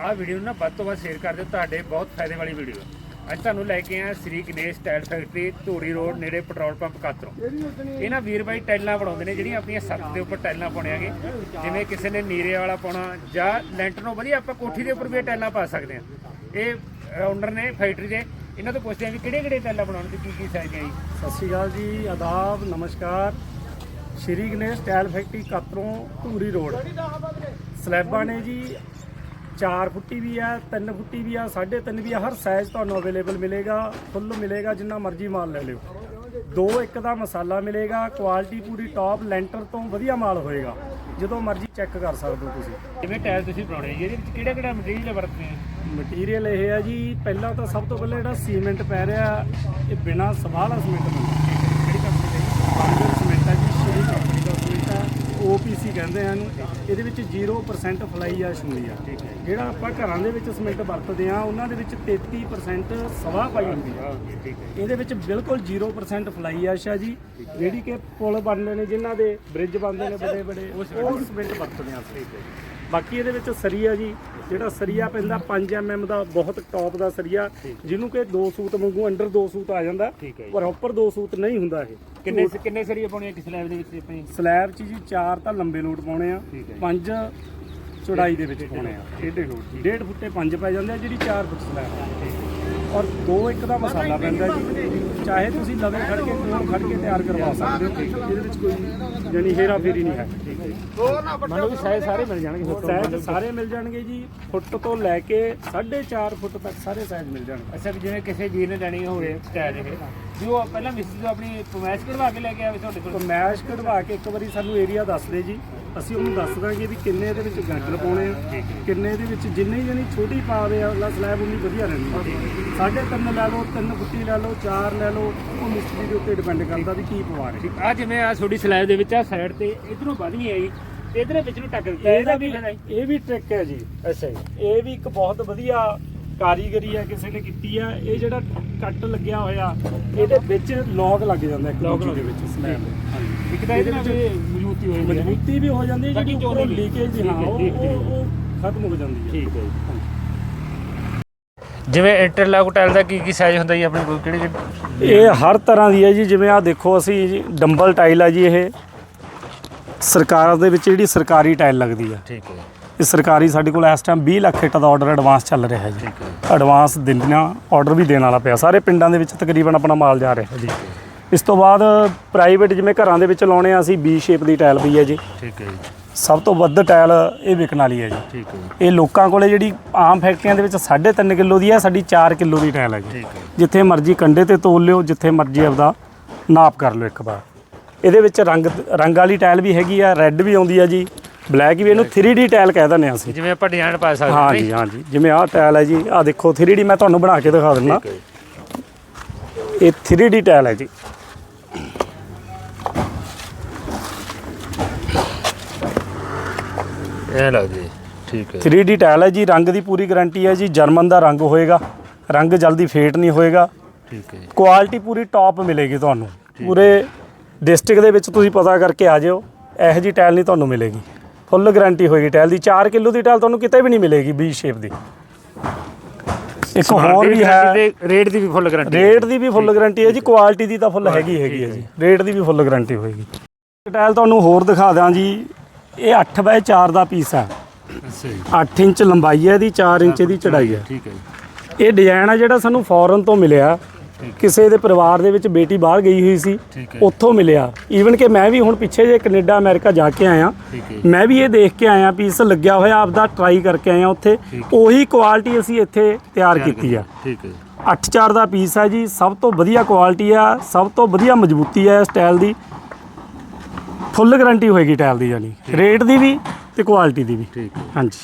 ਆਹ ਵੀਡੀਓ ਨਾ ਵੱਧ ਤੋਂ ਵੱਧ ਸ਼ੇਅਰ ਕਰ ਦਿਓ, ਤੁਹਾਡੇ ਬਹੁਤ ਫਾਇਦੇ ਵਾਲੀ ਵੀਡੀਓ ਅੱਜ ਤੁਹਾਨੂੰ ਲੈ ਕੇ ਆਇਆ Shri Ganesh tile factory Dhuri road ਨੇੜੇ ਪੈਟਰੋਲ ਪੰਪ ਕਾਤਰੋਂ ਇਹ ਨਾ ਵੀਰ ਬਾਈ ਟਾਈਲਾਂ ਬਣਾਉਂਦੇ ਨੇ, ਜਿਹੜੀਆਂ ਆਪਣੀਆਂ ਛੱਤ ਦੇ ਉੱਪਰ ਟਾਈਲਾਂ ਪਾਉਣੀਆਂਗੇ ਜਿਵੇਂ ਕਿਸੇ ਨੇ ਨੀਰੇ ਵਾਲਾ ਪਾਉਣਾ ਜਾਂ ਲੈਂਟਰ ਨੂੰ ਵਧੀਆ ਆਪਾਂ ਕੋਠੀ ਦੇ ਉੱਪਰ ਵੀ ਇਹ ਟਾਈਲਾਂ ਪਾ ਸਕਦੇ ਹਾਂ। ਇਹ ਓਨਰ ਨੇ, ਫੈਕਟਰੀ ਦੇ, ਇਹਨਾਂ ਤੋਂ ਪੁੱਛਦੇ ਆ ਵੀ ਕਿਹੜੇ ਕਿਹੜੇ ਟਾਈਲਾਂ ਬਣਾਉਣ ਦੀ ਕੀ ਕੀ ਸਾਈਜ਼ ਹੈ ਜੀ? ਸਤਿ ਸ਼੍ਰੀ ਅਕਾਲ ਜੀ, ਆਦਾਬ, ਨਮਸਕਾਰ। Shri Ganesh tile factory Katron Dhuri road. ਸਲੈਬਾਂ ਨੇ ਜੀ 4 ਫੁੱਟੀ ਵੀ ਆ 3 ਫੁੱਟੀ ਵੀ ਆ 3.5 ਵੀ ਆ ਹਰ ਸਾਈਜ਼ ਤੁਹਾਨੂੰ ਅਵੇਲੇਬਲ ਮਿਲੇਗਾ ਫੁੱਲ ਮਿਲੇਗਾ ਜਿੰਨਾ ਮਰਜ਼ੀ ਮਾਲ ਲੈ ਲਿਓ। ਦੋ ਇੱਕ ਦਾ ਮਸਾਲਾ ਮਿਲੇਗਾ ਕੁਆਲਿਟੀ ਪੂਰੀ ਟੌਪ ਲੈਂਟਰ ਤੋਂ ਵਧੀਆ ਮਾਲ ਹੋਏਗਾ। ਜਦੋਂ ਮਰਜ਼ੀ ਚੈੱਕ ਕਰ ਸਕਦੇ ਹੋ ਤੁਸੀਂ। ਜਿਵੇਂ ਟਾਇਲ ਤੁਸੀਂ ਬਣਾਉਣੇ ਜੀ ਇਹਦੇ ਵਿੱਚ ਕਿਹੜਾ ਕਿਹੜਾ ਮਟੀਰੀਅਲ ਵਰਤਦੇ ਆ ਮਟੀਰੀਅਲ ਇਹ ਹੈ ਜੀ ਪਹਿਲਾਂ ਤਾਂ ਸਭ ਤੋਂ ਪਹਿਲਾਂ ਜਿਹੜਾ ਸੀਮੈਂਟ ਪੈ ਰਿਹਾ ਇਹ ਬਿਨਾ ਸਵਾਹ ਵਾਲਾ ਸੀਮੈਂਟ ਬਣਦਾ ਕਿਹੜੀ ਕੰਪਨੀ ਦਾ ਬਾਂਗਰ ਸੀਮੈਂਟ ਹੈ ਜੀ ਸ਼੍ਰੀ ਕੰਪਨੀ ਦਾ ਸੀਮੈਂਟ ਹੈ OPC ਕਹਿੰਦੇ ਹਨ, ਇਹਦੇ ਵਿੱਚ 0% ਫਲਾਈ ਐਸ਼ ਹੁੰਦੀ ਆ। ਠੀਕ ਹੈ ਜਿਹੜਾ ਆਪਾਂ ਘਰਾਂ ਦੇ ਵਿੱਚ ਸੀਮੈਂਟ ਵਰਤਦੇ ਆ ਉਹਨਾਂ ਦੇ ਵਿੱਚ 33% ਸਵਾ ਪਾਈ ਹੁੰਦੀ ਆ। ਠੀਕ ਹੈ ਇਹਦੇ ਵਿੱਚ ਬਿਲਕੁਲ 0% ਫਲਾਈ ਐਸ਼ ਆ ਜੀ। ਜਿਹੜੀ ਕਿ ਪੁਲ ਬਣਦੇ ਨੇ, ਜਿਨ੍ਹਾਂ ਦੇ ਬ੍ਰਿਜ ਬਣਦੇ ਨੇ ਬੜੇ ਬੜੇ ਉਹ ਸੀਮੈਂਟ ਵਰਤਦੇ ਆ ਅਸੀਂ। ਬਾਕੀ ਇਹਦੇ ਵਿੱਚ ਸਰੀਆ ਜੀ। ਜਿਹੜਾ ਸਰੀਆ ਪੈਂਦਾ 5 mm ਦਾ ਬਹੁਤ ਟੌਪ ਦਾ ਸਰੀਆ ਜਿਹਨੂੰ ਕਿ ਦੋ ਸੂਤ ਵਾਂਗੂ ਅੰਡਰ ਦੋ ਸੂਤ ਆ ਜਾਂਦਾ ਠੀਕ ਹੈ ਜੀ। ਪਰ ਉੱਪਰ ਦੋ ਸੂਤ ਨਹੀਂ ਹੁੰਦਾ ਇਹ। ਕਿੰਨੇ ਕਿੰਨੇ ਸਰੀਏ ਪਾਉਣੇ ਆ ਕਿਸ ਲੈਵਲ ਦੇ ਵਿੱਚ ਆਪਣੀ? ਸਲੈਬ 'ਚ ਜੀ ਚਾਰ ਤਾਂ ਲੰਬੇ ਲੋਟ ਪਾਉਣੇ ਆ। ਪੰਜ ਚੌੜਾਈ ਦੇ ਵਿੱਚ ਪਾਉਣੇ ਆ। ਟੇਢੇ ਲੋਟ ਡੇਢ ਫੁੱਟੇ ਪੰਜ ਪੈ ਜਾਂਦੇ ਆ ਜਿਹੜੀ 4 ਫੁੱਟ ਸਲੈਬ ਆ। ਔਰ ਦੋ ਇੱਕ ਦਾ ਮਸਾਲਾ ਪੈਂਦਾ ਜੀ। ਚਾਹੇ ਤੁਸੀਂ ਲਵੇ ਖੜ ਕੇ ਕੋਲ ਖੜ ਕੇ ਤਿਆਰ ਕਰਵਾ ਸਕਦੇ ਹੋ। ਇਹਦੇ ਵਿੱਚ ਕੋਈ ਜਾਨੀ ਹੇਰਾ ਫੇਰੀ ਨਹੀਂ ਹੈ। ਮੰਨ ਵੀ ਸਾਈਜ਼ ਸਾਰੇ ਮਿਲ ਜਾਣਗੇ। ਸਾਈਜ਼ ਸਾਰੇ ਮਿਲ ਜਾਣਗੇ ਜੀ। ਫੁੱਟ ਤੋਂ ਲੈ ਕੇ 4.5 ਫੁੱਟ ਤੱਕ ਸਾਰੇ ਸਾਈਜ਼ ਮਿਲ ਜਾਣਗੇ। ਅੱਛਾ ਵੀ ਜਿਵੇਂ ਕਿਸੇ ਵੀਰ ਨੇ ਲੈਣੀ ਹੋਵੇ ਸਟਾਈਲ ਇਹ ਉਹ ਪਹਿਲਾਂ ਮਿਸਤਰੀ ਤੋਂ ਆਪਣੀ ਪਰਮੈਸ਼ ਕਢਵਾ ਕੇ ਲੈ ਕੇ ਆਵੇ ਤੁਹਾਡੇ ਕੋਲ? ਮੈਸ਼ ਕਢਵਾ ਕੇ ਇੱਕ ਵਾਰੀ ਸਾਨੂੰ ਏਰੀਆ ਦੱਸ ਦੇ ਜੀ। ਅਸੀਂ ਉਹਨੂੰ ਦੱਸ ਦਾਂਗੇ ਵੀ ਕਿੰਨੇ ਇਹਦੇ ਵਿੱਚ ਗਾਡਰ ਪਾਉਣੇ ਆ ਕਿੰਨੇ ਇਹਦੇ ਵਿੱਚ ਜਿੰਨੇ ਜਣੀ ਛੋਟੀ ਪਾਵੇ ਅਗਲਾ ਸਲੈਬ ਉਨੀ ਵਧੀਆ ਰਹਿੰਦੀ ਹੈ ਸਾਢੇ ਤਿੰਨ ਲੈ ਲਓ ਤਿੰਨ ਫੁੱਟੀ ਲੈ ਲਓ ਚਾਰ ਲੈ ਲਓ ਉਹ ਮਿਸਤਰੀ ਦੇ ਉੱਤੇ ਡਿਪੈਂਡ ਕਰਦਾ ਵੀ ਕੀ ਪਵਾ ਰਹੇ। ਆ ਜਿਵੇਂ ਆ ਤੁਹਾਡੀ ਸਲਾਈਡ ਦੇ ਵਿੱਚ ਆ ਸਾਈਡ ਤੇ ਇਧਰੋਂ ਵਧਵੀਂ ਆਈ ਤੇ ਇਧਰੇ ਵਿੱਚ ਨੂੰ ਟੱਕ ਦਿੱਤਾ ਇਹਦਾ ਵੀ ਫਾਇਦਾ ਇਹ ਵੀ ਟ੍ਰਿਕ ਹੈ ਜੀ ਅੱਛਾ ਜੀ। ਇਹ ਵੀ ਇੱਕ ਬਹੁਤ ਵਧੀਆ ਕਾਰੀਗਰੀ ਹੈ ਕਿਸੇ ਨੇ ਕੀਤੀ ਆ ਇਹ ਜਿਹੜਾ ਕੱਟ ਲੱਗਿਆ ਹੋਇਆ ਇਹਦੇ ਵਿੱਚ ਲੌਕ ਲੱਗ ਜਾਂਦਾ ਇੱਕ Lock ਦੂਜੇ ਦੇ ਵਿੱਚ ਸਲੈਬ ਹਾਂਜੀ। ਇੱਕ ਤਾਂ ਇਹਦੇ ਨਾਲ ਵੀ ਮਜ਼ਬੂਤੀ ਹੈ ਵੀ ਹੋ ਜਾਂਦੀ ਹੈ ਜਿਹੜੀ ਉੱਪਰੋਂ ਲੀਕੇਜ ਹਾਂ ਹੈ, ਉਹ। ਉਹ- ਖਤਮ ਹੋ ਜਾਂਦੀ ਹੈ। ਠੀਕ ਹੈ ਜੀ। ਜਿਵੇਂ ਇੰਟਰਲੌਕ ਟਾਈਲ ਦਾ ਕੀ ਕੀ ਸਾਈਜ਼ ਹੁੰਦਾ ਜੀ ਆਪਣੇ ਕੋਲ? ਕਿਹੜੇ ਕਿਹੜੇ ਇਹ ਹਰ ਤਰ੍ਹਾਂ ਦੀ ਹੈ ਜੀ। ਜਿਵੇਂ ਆ ਦੇਖੋ ਅਸੀਂ ਜੀ ਡੰਬਲ ਟਾਈਲ ਆ ਜੀ ਇਹ। ਸਰਕਾਰ ਦੇ ਵਿੱਚ ਜਿਹੜੀ ਸਰਕਾਰੀ ਟਾਈਲ ਲੱਗਦੀ ਆ। ਠੀਕ ਹੈ। ਇਹ ਸਰਕਾਰੀ ਸਾਡੇ ਕੋਲ ਇਸ ਟਾਈਮ 20 ਲੱਖ ਇੱਟ ਦਾ ਆਰਡਰ ਐਡਵਾਂਸ ਚੱਲ ਰਿਹਾ ਹੈ ਜੀ। ਐਡਵਾਂਸ ਦੇਣਾ ਆਰਡਰ ਵੀ ਦੇਣ ਵਾਲਾ ਪਿਆ। ਸਾਰੇ ਪਿੰਡਾਂ ਦੇ ਵਿੱਚ ਤਕਰੀਬਨ ਆਪਣਾ ਮਾਲ ਜਾ ਰਿਹਾ ਜੀ। ਇਸ ਤੋਂ ਬਾਅਦ ਪ੍ਰਾਈਵੇਟ ਜਿਵੇਂ ਘਰਾਂ ਦੇ ਵਿੱਚ ਲਾਉਣੇ ਆ ਅਸੀਂ ਬੀ ਸ਼ੇਪ ਦੀ ਟਾਈਲ ਵੀ ਹੈ ਜੀ। ਠੀਕ ਹੈ ਜੀ। ਸਭ ਤੋਂ ਵੱਧ ਟਾਈਲ ਇਹ ਵਿਕਣ ਵਾਲੀ ਹੈ ਜੀ। ਠੀਕ ਹੈ ਜੀ। ਇਹ ਲੋਕਾਂ ਕੋਲੇ ਜਿਹੜੀ ਆਮ ਫੈਕਟਰੀਆਂ ਦੇ ਵਿੱਚ 3.5 ਕਿਲੋ ਦੀ ਹੈ ਸਾਡੀ 4 ਕਿਲੋ ਦੀ ਟਾਈਲ ਹੈ ਜੀ। ਠੀਕ ਹੈ ਜਿੱਥੇ ਮਰਜ਼ੀ ਕੰਡੇ ਤੇ ਤੋਲ ਲਿਓ ਜਿੱਥੇ ਮਰਜ਼ੀ ਆਪਦਾ ਨਾਪ ਕਰ ਲਿਓ ਇੱਕ ਵਾਰ। ਇਹਦੇ ਵਿੱਚ ਰੰਗ ਰੰਗ ਵਾਲੀ ਟਾਈਲ ਵੀ ਹੈਗੀ ਆ ਰੈੱਡ ਵੀ ਆਉਂਦੀ ਆ ਜੀ। ਬਲੈਕ ਵੀ ਇਹਨੂੰ 3D ਟਾਈਲ ਕਹਿ ਦਿੰਦੇ ਆ ਅਸੀਂ। ਜਿਵੇਂ ਆਪਾਂ ਡਿਜ਼ਾਈਨ ਪਾ ਸਕਦੇ ਹਾਂ ਜੀ। ਹਾਂ ਜੀ। ਜਿਵੇਂ ਆਹ ਟਾਈਲ ਹੈ ਜੀ ਆਹ ਦੇਖੋ 3D ਮੈਂ ਤੁਹਾਨੂੰ ਬਣਾ ਕੇ ਦਿਖਾ ਦਿੰਦਾ। ਹੈ। ਇਹ 3D ਟਾਈਲ ਹੈ ਜੀ। ਇਹ ਲੱਗਦੀ। ਠੀਕ ਹੈ। 3D ਟਾਈਲ ਹੈ ਜੀ ਰੰਗ ਦੀ ਪੂਰੀ ਗਾਰੰਟੀ ਹੈ ਜੀ ਜਰਮਨ ਦਾ ਰੰਗ ਹੋਏਗਾ ਰੰਗ ਜਲਦੀ ਫੇਟ ਨਹੀਂ ਹੋਏਗਾ। ਠੀਕ ਹੈ ਜੀ। ਕੁਆਲਿਟੀ ਪੂਰੀ ਟੌਪ ਮਿਲੇਗੀ ਤੁਹਾਨੂੰ। ਪੂਰੇ ਡਿਸਟ੍ਰਿਕਟ ਦੇ ਵਿੱਚ ਤੁਸੀਂ ਪਤਾ ਕਰਕੇ ਆ ਜਿਓ ਇਹੋ ਜੀ ਟਾਈਲ ਨਹੀਂ ਤੁਹਾਨੂੰ ਮਿਲੇਗੀ। ਫੁੱਲ ਗਾਰੰਟੀ ਹੋਏਗੀ ਟਾਈਲ ਦੀ। 4 ਕਿਲੋ ਦੀ ਟਾਈਲ ਤੁਹਾਨੂੰ ਕਿਤੇ ਵੀ ਨਹੀਂ ਮਿਲੇਗੀ ਬੀ ਸ਼ੇਪ ਦੀ। ਇੱਕ ਹੋਰ ਵੀ ਹੈ। ਰੇਟ ਦੀ ਵੀ ਫੁੱਲ ਗਾਰੰਟੀ ਰੇਟ ਦੀ ਵੀ ਫੁੱਲ ਗਾਰੰਟੀ ਹੈ। ਜੀ। ਕੁਆਲਿਟੀ ਦੀ ਤਾਂ ਫੁੱਲ ਹੈਗੀ ਹੈਗੀ ਹੈ ਜੀ। ਰੇਟ ਦੀ ਵੀ ਫੁੱਲ ਗਾਰੰਟੀ ਹੋਏਗੀ। ਟਾਈਲ ਤੁਹਾਨੂੰ ਹੋਰ ਦਿਖਾ ਦਾਂ ਜੀ। ਇਹ 8 ਬਾਏ 4 ਦਾ ਪੀਸ ਹੈ ਅੱਛਾ ਜੀ। 8 ਇੰਚ ਲੰਬਾਈ ਹੈ ਇਹਦੀ 4 ਇੰਚ ਦੀ ਚੜਾਈ ਹੈ ਠੀਕ ਹੈ ਜੀ। ਇਹ ਡਿਜ਼ਾਈਨ ਆ ਜਿਹੜਾ ਸਾਨੂੰ ਫੋਰਨ ਤੋਂ ਮਿਲਿਆ। ਕਿਸੇ ਦੇ ਪਰਿਵਾਰ ਦੇ ਵਿੱਚ ਬੇਟੀ ਬਾਹਰ ਗਈ ਹੋਈ ਸੀ ਠੀਕ ਹੈ ਉੱਥੋਂ ਮਿਲਿਆ। ਈਵਨ ਕਿ ਮੈਂ ਵੀ ਹੁਣ ਪਿੱਛੇ ਜੇ ਕੈਨੇਡਾ ਅਮਰੀਕਾ ਜਾ ਕੇ ਆਇਆ। ਠੀਕ ਹੈ ਮੈਂ ਵੀ ਇਹ ਦੇਖ ਕੇ ਆਇਆ ਪੀਸ ਲੱਗਿਆ ਹੋਇਆ ਆਪਦਾ ਟਰਾਈ ਕਰਕੇ ਆਇਆ ਉੱਥੇ। ਉਹੀ ਕੁਆਲਿਟੀ ਅਸੀਂ ਇੱਥੇ ਤਿਆਰ ਕੀਤੀ ਆ। ਠੀਕ ਹੈ ਜੀ। 8-4 ਦਾ ਪੀਸ ਹੈ ਜੀ। ਸਭ ਤੋਂ ਵਧੀਆ ਕੁਆਲਿਟੀ ਆ ਸਭ ਤੋਂ ਵਧੀਆ ਮਜ਼ਬੂਤੀ ਹੈ ਇਸ ਟਾਇਲ ਦੀ। ਫੁੱਲ ਗਾਰੰਟੀ ਹੋਏਗੀ ਟਾਇਲ ਦੀ ਜਾਨੀ ਰੇਟ ਦੀ ਵੀ ਤੇ ਕੁਆਲਿਟੀ ਦੀ ਵੀ। ਠੀਕ ਹਾਂਜੀ।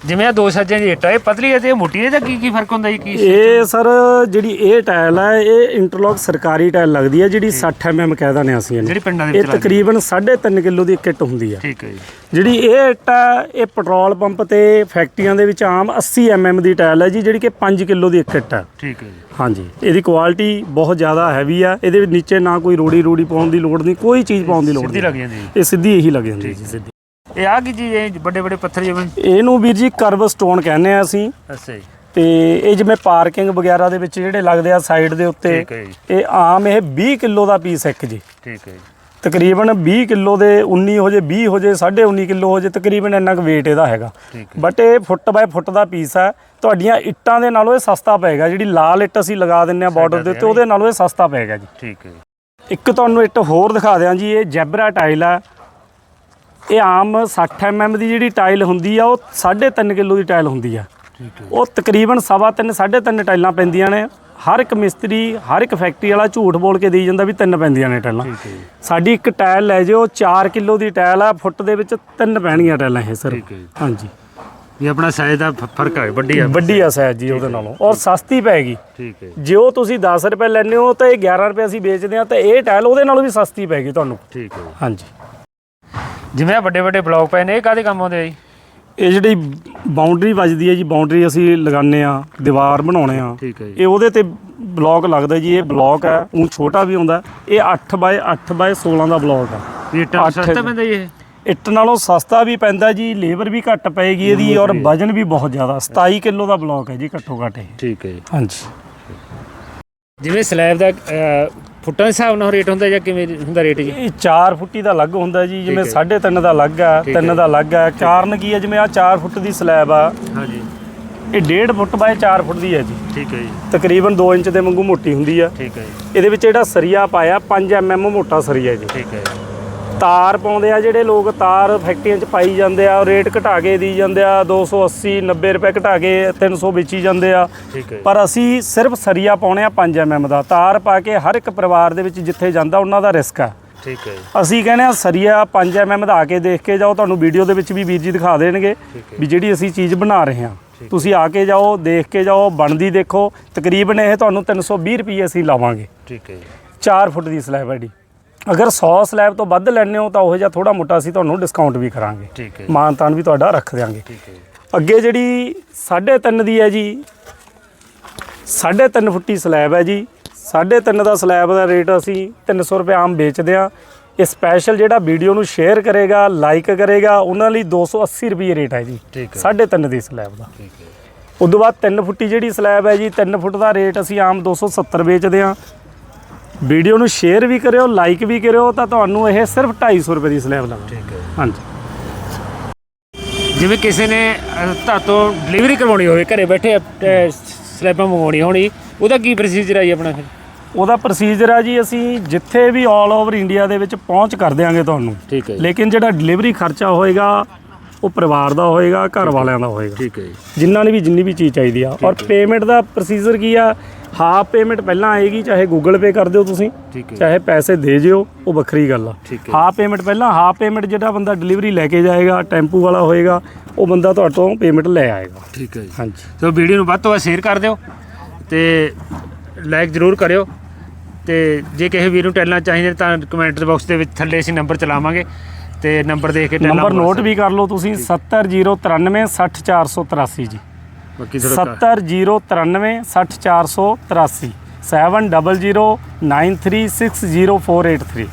ਜਿਵੇਂ ਆ ਦੋ ਸੱਜਿਆਂ ਦੀ ਇੱਟ ਇਹ ਪਤਲੀ ਹੈ ਤੇ ਇਹ ਮੋਟੀ ਹੈ ਤਾਂ ਕੀ ਕੀ ਫ਼ਰਕ ਹੁੰਦਾ ਜੀ ਕੀ ਇਹ ਸਰ ਜਿਹੜੀ ਇਹ ਟਾਇਲ ਹੈ ਇਹ ਇੰਟਰਲੌਕ ਸਰਕਾਰੀ ਟਾਇਲ ਲੱਗਦੀ ਹੈ ਜਿਹੜੀ 60 mm ਕਹਿ ਦਿੰਦੇ ਹਾਂ ਅਸੀਂ ਇਹਨੂੰ। ਜਿਹੜੀ ਪਿੰਡਾਂ ਦੇ ਇਹ ਵਿੱਚ ਤਕਰੀਬਨ 3.5 ਕਿਲੋ ਦੀ ਕਿੱਟ ਹੁੰਦੀ ਆ। ਠੀਕ ਹੈ ਜੀ। ਜਿਹੜੀ ਇਹ ਇੱਟ ਇਹ ਪੈਟਰੋਲ ਪੰਪ ਤੇ ਫੈਕਟਰੀਆਂ ਦੇ ਵਿੱਚ ਆਮ 80 mm ਦੀ ਟਾਇਲ ਹੈ ਜੀ ਜਿਹੜੀ ਕਿ 5 ਕਿਲੋ ਦੀ ਇੱਕ ਇੱਟ ਆ। ਠੀਕ ਹੈ ਜੀ। ਹਾਂਜੀ। ਇਹਦੀ ਕੁਆਲਿਟੀ ਬਹੁਤ ਜ਼ਿਆਦਾ ਹੈਵੀ ਆ ਇਹਦੇ ਵਿੱਚ ਨੀਚੇ ਨਾ ਕੋਈ ਰੋੜੀ ਰੋੜੀ ਪਾਉਣ ਦੀ ਲੋੜ ਨਹੀਂ ਕੋਈ ਚੀਜ਼ ਪਾਉਣ ਦੀ ਲੋੜ ਸਿੱਧੀ ਨਹੀਂ। ਲੱਗ ਜਾਂਦੀ ਇਹ ਸਿੱਧੀ ਇਹੀ ਲੱਗ ਜਾਂਦੀ ਹੈ ਜੀ ਸਿੱਧੀ। ਇਹ ਆ ਕੀ ਚੀਜ਼ ਹੈ? ਵੱਡੇ ਵੱਡੇ ਪੱਥਰ ਜਿਵੇਂ ਇਹਨੂੰ ਵੀਰ ਜੀ ਕਰਵ ਸਟੋਨ ਕਹਿੰਦੇ ਆ ਅਸੀਂ। ਅੱਛਾ ਜੀ। ਤੇ ਇਹ ਜਿਵੇਂ ਪਾਰਕਿੰਗ ਵਗੈਰਾ ਦੇ ਵਿੱਚ ਜਿਹੜੇ ਲੱਗਦੇ ਆ ਸਾਈਡ ਦੇ ਉੱਤੇ ਠੀਕ ਹੈ ਜੀ। ਇਹ ਆਮ ਇਹ 20 ਕਿਲੋ ਦਾ ਪੀਸ ਇੱਕ ਜੀ। ਠੀਕ ਹੈ ਜੀ। ਤਕਰੀਬਨ 20 ਕਿਲੋ ਦੇ 19 ਹੋ ਜੇ 20 ਹੋ ਜੇ 19.5 ਕਿਲੋ ਹੋ ਜੇ ਤਕਰੀਬਨ ਇੰਨਾ ਕੁ weight ਇਹਦਾ ਹੈਗਾ। ਠੀਕ ਹੈ ਬਟ ਇਹ ਫੁੱਟ ਬਾਏ ਫੁੱਟ ਦਾ ਪੀਸ ਹੈ। ਤੁਹਾਡੀਆਂ ਇੱਟਾਂ ਦੇ ਨਾਲੋਂ ਇਹ ਸਸਤਾ ਪਏਗਾ ਜਿਹੜੀ ਲਾਲ ਇੱਟ ਅਸੀਂ ਲਗਾ ਦਿੰਨੇ ਆ ਬਾਰਡਰ ਦੇ ਉੱਤੇ ਉਹਦੇ ਨਾਲੋਂ ਇਹ ਸਸਤਾ ਪਏਗਾ ਜੀ। ਠੀਕ ਹੈ ਜੀ। ਇੱਕ ਤੁਹਾਨੂੰ ਇੱਟ ਹੋਰ ਦਿਖਾ ਦਿਆਂ ਜੀ ਇਹ ਜੈਬਰਾ ਟਾਈਲ ਆ ਇਹ ਆਮ 60 mm ਦੀ ਜਿਹੜੀ ਟਾਈਲ ਹੁੰਦੀ ਆ ਉਹ 3.5 ਕਿਲੋ ਦੀ ਟਾਈਲ ਹੁੰਦੀ ਆ। ਉਹ ਤਕਰੀਬਨ ਸਵਾ ਤਿੰਨ ਸਾਢੇ ਤਿੰਨ ਟਾਈਲਾਂ ਪੈਂਦੀਆਂ ਨੇ। ਹਰ ਇੱਕ ਮਿਸਤਰੀ ਹਰ ਇੱਕ ਫੈਕਟਰੀ ਵਾਲਾ ਝੂਠ ਬੋਲ ਕੇ ਦੇਈ ਜਾਂਦਾ ਵੀ ਤਿੰਨ ਪੈਂਦੀਆਂ ਨੇ ਟਾਈਲਾਂ। ਸਾਡੀ ਇੱਕ ਟਾਇਲ ਲੈ ਜਿਓ 4 ਕਿਲੋ ਦੀ ਟਾਇਲ ਆ ਫੁੱਟ ਦੇ ਵਿੱਚ ਤਿੰਨ ਪੈਣਗੀਆਂ ਟਾਇਲਾਂ ਇਹ ਸਰ ਹਾਂਜੀ। ਇਹ ਆਪਣਾ ਸਾਈਜ਼ ਦਾ ਫ਼ਰਕ ਹੈ ਵੱਡੀ ਆ। ਵੱਡੀ ਆ ਸਾਈਜ਼ ਜੀ ਉਹਦੇ ਨਾਲੋਂ। ਔਰ ਸਸਤੀ ਪੈਗੀ। ਠੀਕ ਹੈ ਜੀ, ਉਹ ਤੁਸੀਂ 10 ਰੁਪਏ ਲੈਂਦੇ ਹੋ ਤਾਂ ਇਹ 11 ਰੁਪਏ ਅਸੀਂ ਵੇਚਦੇ ਆ ਤਾਂ ਇਹ ਟਾਇਲ ਉਹਦੇ ਨਾਲੋਂ ਵੀ ਸਸਤੀ ਪੈਗੀ ਤੁਹਾਨੂੰ। ਠੀਕ ਹੈ। ਹਾਂਜੀ। ਜਿਵੇਂ ਆ ਵੱਡੇ ਵੱਡੇ ਬਲੌਕ ਪਏ ਨੇ ਇਹ ਕਾਦੇ ਕੰਮ ਆਉਂਦੇ ਆ ਜੀ? ਇਹ ਜਿਹੜੀ ਬਾਉਂਡਰੀ ਵੱਜਦੀ ਹੈ ਜੀ ਬਾਉਂਡਰੀ ਅਸੀਂ ਲਗਾਉਂਦੇ ਆ ਦੀਵਾਰ ਬਣਾਉਣੇ ਆ। ਠੀਕ ਹੈ ਜੀ। ਇਹ ਉਹਦੇ ਤੇ ਬਲੌਕ ਲੱਗਦਾ ਜੀ ਇਹ ਬਲੌਕ ਹੈ ਉਹ ਛੋਟਾ ਵੀ ਹੁੰਦਾ ਇਹ 8 ਬਾਏ 8 ਬਾਏ 16 ਦਾ ਬਲੌਕ ਹੈ ਇਹ ਟਾਂ ਅੱਠ ਸਸਤਾ ਪੈਂਦਾ ਜੀ ਇਹ? ਇੱਟ ਨਾਲੋਂ ਸਸਤਾ ਵੀ ਪੈਂਦਾ ਜੀ ਲੇਬਰ ਵੀ ਘੱਟ ਪਏਗੀ ਇਹਦੀ ਔਰ ਵਜਨ ਵੀ ਬਹੁਤ ਜ਼ਿਆਦਾ 27 ਕਿਲੋ ਦਾ ਬਲੌਕ ਹੈ ਜੀ ਘੱਟੋ ਘੱਟ ਇਹ। ਠੀਕ ਹੈ ਜੀ। ਹਾਂਜੀ। ਜਿਵੇਂ ਸਲੈਬ ਦਾ ਅਹ, ਫੁੱਟਾਂ ਦੇ ਹਿਸਾਬ ਨਾਲ ਰੇਟ ਹੁੰਦਾ ਜਾਂ ਕਿਵੇਂ ਹੁੰਦਾ ਰੇਟ ਜੀ? ਇਹ 4 ਫੁੱਟੀ ਦਾ ਅਲੱਗ ਹੁੰਦਾ ਜੀ ਜਿਵੇਂ ਠੀਕ ਹੈ। 3.5 ਦਾ ਅਲੱਗ ਠੀਕ 3 ਹੈ। ਦਾ ਅਲੱਗ ਹੈ ਕਾਰਨ ਕੀ ਹੈ ਜਿਵੇਂ ਆ 4 ਫੁੱਟ ਦੀ ਸਲੈਬ ਆ ਹਾਂਜੀ। ਇਹ 1.5 ਫੁੱਟ ਬਾਏ 4 ਫੁੱਟ ਦੀ ਹੈ ਜੀ। ਠੀਕ ਹੈ ਜੀ। ਤਕਰੀਬਨ 2 ਇੰਚ ਦੇ ਵਾਂਗੂ ਮੋਟੀ ਹੁੰਦੀ ਆ। ਠੀਕ ਹੈ ਜੀ। ਇਹਦੇ ਵਿੱਚ ਜਿਹੜਾ ਸਰੀਆ ਪਾਇਆ 5 mm ਮੋਟਾ ਸਰੀਆ ਜੀ। ਠੀਕ ਹੈ ਜੀ, ਤਾਰ ਪਾਉਂਦੇ ਆ ਜਿਹੜੇ ਲੋਕ ਤਾਰ ਫੈਕਟਰੀਆਂ 'ਚ ਪਾਈ ਜਾਂਦੇ ਆ ਰੇਟ ਘਟਾ ਕੇ ਦੀ ਜਾਂਦੇ ਆ 280 90 ਰੁਪਏ ਘਟਾ ਕੇ 300 ਵੇਚੀ ਜਾਂਦੇ ਆ। ਪਰ ਅਸੀਂ ਸਿਰਫ ਸਰੀਆ ਪਾਉਣੇ ਆ 5 mm ਦਾ। ਤਾਰ ਪਾ ਕੇ ਹਰ ਇੱਕ ਪਰਿਵਾਰ ਦੇ ਵਿੱਚ ਜਿੱਥੇ ਜਾਂਦਾ ਉਹਨਾਂ ਦਾ ਰਿਸਕ ਆ। ਠੀਕ ਹੈ ਅਸੀਂ ਕਹਿੰਦੇ ਆ ਸਰੀਆ 5 mm ਦਾ ਆ ਕੇ ਦੇਖ ਕੇ ਜਾਓ ਤੁਹਾਨੂੰ ਵੀਡੀਓ ਦੇ ਵਿੱਚ ਵੀ ਵੀਰ ਜੀ ਦਿਖਾ ਦੇਣਗੇ। ਵੀ ਜਿਹੜੀ ਅਸੀਂ ਚੀਜ਼ ਬਣਾ ਰਹੇ ਹਾਂ। ਤੁਸੀਂ ਆ ਕੇ ਜਾਓ ਦੇਖ ਕੇ ਜਾਓ ਬਣਦੀ ਦੇਖੋ। ਤਕਰੀਬਨ ਇਹ ਤੁਹਾਨੂੰ 320 ਰੁਪਏ ਅਸੀਂ ਲਾਵਾਂਗੇ। ਠੀਕ ਹੈ ਜੀ, 4 ਫੁੱਟ ਦੀ ਸਲੈਬ ਹੈ ਜੀ। ਅਗਰ 100 ਸਲੈਬ ਤੋਂ ਵੱਧ ਲੈਣੇ ਹੋ ਤਾਂ ਉਹ ਜਿਹਾ ਥੋੜਾ ਮੋਟਾ ਅਸੀਂ ਤੁਹਾਨੂੰ ਡਿਸਕਾਊਂਟ ਵੀ ਕਰਾਂਗੇ। ਠੀਕ ਹੈ ਮਾਨ ਤਾਨ ਵੀ ਤੁਹਾਡਾ ਰੱਖ ਦਿਆਂਗੇ। ਠੀਕ ਹੈ ਅੱਗੇ ਜਿਹੜੀ 3.5 ਦੀ ਹੈ ਜੀ 3.5 ਫੁੱਟੀ ਸਲੈਬ ਹੈ ਜੀ। 3.5 ਦਾ ਸਲੈਬ ਦਾ ਰੇਟ ਅਸੀਂ 300 ਰੁਪਏ ਆਮ ਵੇਚਦੇ ਆ ਇਹ ਸਪੈਸ਼ਲ ਜਿਹੜਾ ਵੀਡੀਓ ਨੂੰ ਸ਼ੇਅਰ ਕਰੇਗਾ ਲਾਈਕ ਕਰੇਗਾ ਉਹਨਾਂ ਲਈ 280 ਰੁਪਏ ਰੇਟ ਹੈ ਜੀ। ਠੀਕ ਹੈ। 3.5 ਦੀ ਸਲੈਬ ਦਾ। ਠੀਕ ਹੈ। ਉਦੋਂ ਬਾਅਦ 3 ਫੁੱਟੀ ਜਿਹੜੀ ਸਲੈਬ ਹੈ ਜੀ 3 ਫੁੱਟ ਦਾ ਰੇਟ ਅਸੀਂ ਆਮ 270 ਵੇਚਦੇ ਆ ਵੀਡੀਓ ਨੂੰ ਸ਼ੇਅਰ ਵੀ ਕਰਿਓ ਲਾਈਕ ਵੀ ਕਰਿਓ ਤਾਂ ਤੁਹਾਨੂੰ ਇਹ ਸਿਰਫ 250 ਰੁਪਏ ਦੀ ਸਲੈਬ ਲੱਗਦੀ ਠੀਕ ਹੈ। ਹਾਂਜੀ। ਜਿਵੇਂ ਕਿਸੇ ਨੇ ਤੁਹਾਤੋਂ ਡਿਲੀਵਰੀ ਕਰਵਾਉਣੀ ਹੋਵੇ ਘਰੇ ਬੈਠੇ ਸਲੈਬਾਂ ਮੰਗਵਾਉਣੀ ਹੋਣੀ ਉਹਦਾ ਕੀ ਪ੍ਰੋਸੀਜਰ ਹੈ ਜੀ ਆਪਣਾ ਫਿਰ? ਉਹਦਾ ਪ੍ਰੋਸੀਜਰ ਆ ਜੀ ਅਸੀਂ ਜਿੱਥੇ ਵੀ ਆਲ ਓਵਰ ਇੰਡੀਆ ਦੇ ਵਿੱਚ ਪਹੁੰਚ ਕਰ ਦਿਆਂਗੇ ਤੁਹਾਨੂੰ। ਠੀਕ ਹੈ ਲੇਕਿਨ ਜਿਹੜਾ ਡਿਲੀਵਰੀ ਖਰਚਾ ਹੋਏਗਾ ਉਹ ਪਰਿਵਾਰ ਦਾ ਹੋਏਗਾ ਘਰ ਵਾਲਿਆਂ ਦਾ ਹੋਏਗਾ। ਠੀਕ ਹੈ ਜੀ, ਜਿਨ੍ਹਾਂ ਨੇ ਵੀ ਜਿੰਨੀ ਵੀ ਚੀਜ਼ ਚਾਹੀਦੀ ਆ। ਔਰ ਪੇਮੈਂਟ ਦਾ ਪ੍ਰੋਸੀਜਰ ਕੀ ਆ? ਹਾਫ ਪੇਮੈਂਟ ਪਹਿਲਾਂ ਆਏਗੀ ਚਾਹੇ ਗੂਗਲ ਪੇ ਕਰ ਦਿਓ ਤੁਸੀਂ ਚਾਹੇ ਪੈਸੇ ਦੇ ਜਿਓ ਉਹ ਵੱਖਰੀ ਗੱਲ ਆ। ਹਾਫ ਪੇਮੈਂਟ ਪਹਿਲਾਂ ਹਾਫ ਪੇਮੈਂਟ ਜਿਹੜਾ ਬੰਦਾ ਡਿਲੀਵਰੀ ਲੈ ਕੇ ਜਾਏਗਾ ਟੈਂਪੂ ਵਾਲਾ ਹੋਏਗਾ ਉਹ ਬੰਦਾ ਤੁਹਾਡੇ ਤੋਂ ਪੇਮੈਂਟ ਲੈ ਆਏਗਾ। ਠੀਕ ਹੈ ਜੀ। ਹਾਂਜੀ। ਸੋ ਵੀਡੀਓ ਨੂੰ ਵੱਧ ਤੋਂ ਵੱਧ ਸ਼ੇਅਰ ਕਰ ਦਿਓ ਤੇ ਲਾਈਕ ਜ਼ਰੂਰ ਕਰਿਓ ਤੇ ਜੇ ਕਿਸੇ ਵੀਰ ਨੂੰ ਟੈਲਾਂ ਚਾਹੀਦੇ ਤਾਂ ਕਮੈਂਟ ਬਾਕਸ ਦੇ ਵਿੱਚ ਥੱਲੇ ਅਸੀਂ ਨੰਬਰ ਚਲਾਵਾਂਗੇ ਤੇ ਨੰਬਰ ਦੇਖ ਕੇ ਟੈਲਾਂ ਨੰਬਰ ਨੋਟ ਵੀ ਕਰ ਲਓ ਤੁਸੀਂ 70093 60483 ਜੀ। ਬਾਕੀ ਥੋੜਾ 70093 60483 7009360483